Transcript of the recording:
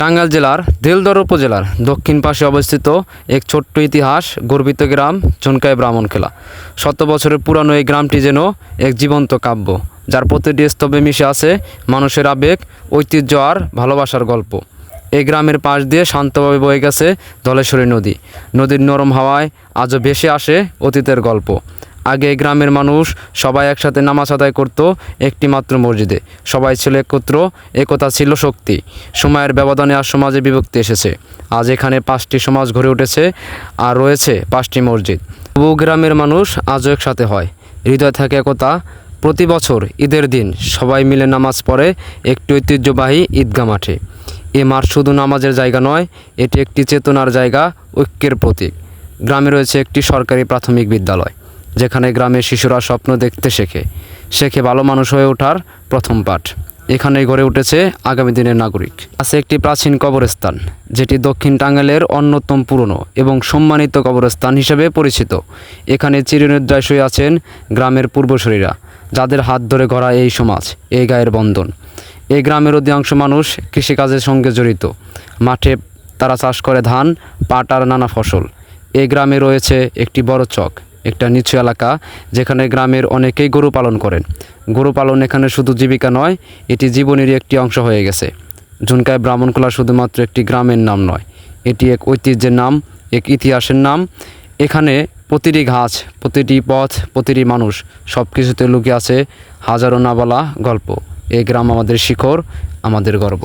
টাঙ্গাইল জেলার দেলদর উপজেলার দক্ষিণ পাশে অবস্থিত এক ছোট্ট ইতিহাস গর্বিত গ্রাম চনকায় ব্রাহ্মণখেলা শত বছরের পুরানো এই গ্রামটি যেন এক জীবন্ত কাব্য, যার প্রতিটি স্তবে মিশে আছে মানুষের আবেগ, ঐতিহ্য আর ভালোবাসার গল্প। এই গ্রামের পাশ দিয়ে শান্তভাবে বয়ে গেছে ধলেশ্বরী নদী। নদীর নরম হাওয়ায় আজও ভেসে আসে অতীতের গল্প। আগে গ্রামের মানুষ সবাই একসাথে নামাজ আদায় করত একটি মাত্র মসজিদে। সবাই ছিল একত্র, একতা ছিল শক্তি। সময়ের ব্যবধানে আর সমাজে বিভক্তি এসেছে। আজ এখানে পাঁচটি সমাজ গড়ে উঠেছে আর রয়েছে পাঁচটি মসজিদ। বহু গ্রামের মানুষ আজও একসাথে হয়। হৃদয় থাকে একতা। প্রতি বছর ঈদের দিন সবাই মিলে নামাজ পড়ে একটি ঐতিহ্যবাহী ঈদগাহ মাঠে। এ মাঠ শুধু নামাজের জায়গা নয়, এটি একটি চেতনার জায়গা, ঐক্যের প্রতীক। গ্রামে রয়েছে একটি সরকারি প্রাথমিক বিদ্যালয়। যেখানে গ্রামের শিশুরা স্বপ্ন দেখতে শেখে। শেখে ভালো মানুষ হয়ে ওঠার প্রথম পাঠ। এখানেই গড়ে উঠেছে আগামী দিনের নাগরিক। আছে একটি প্রাচীন কবরস্থান, যেটি দক্ষিণ টাঙ্গাইলের অন্যতম পুরনো এবং সম্মানিত কবরস্থান হিসেবে পরিচিত। এখানে চিরনিদ্রায় শুয়ে আছেন গ্রামের পূর্বসূরীরা, যাদের হাত ধরে গড়া এই সমাজ, এই গায়ের বন্ধন। এই গ্রামের অধিকাংশ মানুষ কৃষিকাজের সঙ্গে জড়িত। মাঠে তারা চাষ করে ধান, পাট আর নানা ফসল। এই গ্রামে রয়েছে একটি বড় চক। একটা নিচু এলাকা যেখানে গ্রামের অনেকেই গরু পালন করেন। গরু পালন এখানে শুধু জীবিকা নয়, এটি জীবনেরই একটি অংশ হয়ে গেছে। ঝুনকায় ব্রাহ্মণকোলা শুধুমাত্র একটি গ্রামের নাম নয়, এটি এক ঐতিহ্যের নাম, এক ইতিহাসের নাম। এখানে প্রতিটি ঘাস, প্রতিটি পথ, প্রতিটি মানুষ সব কিছুতে লুকিয়ে আছে হাজারো না বলা গল্প। এই গ্রাম আমাদের শিখর, আমাদের গর্ব।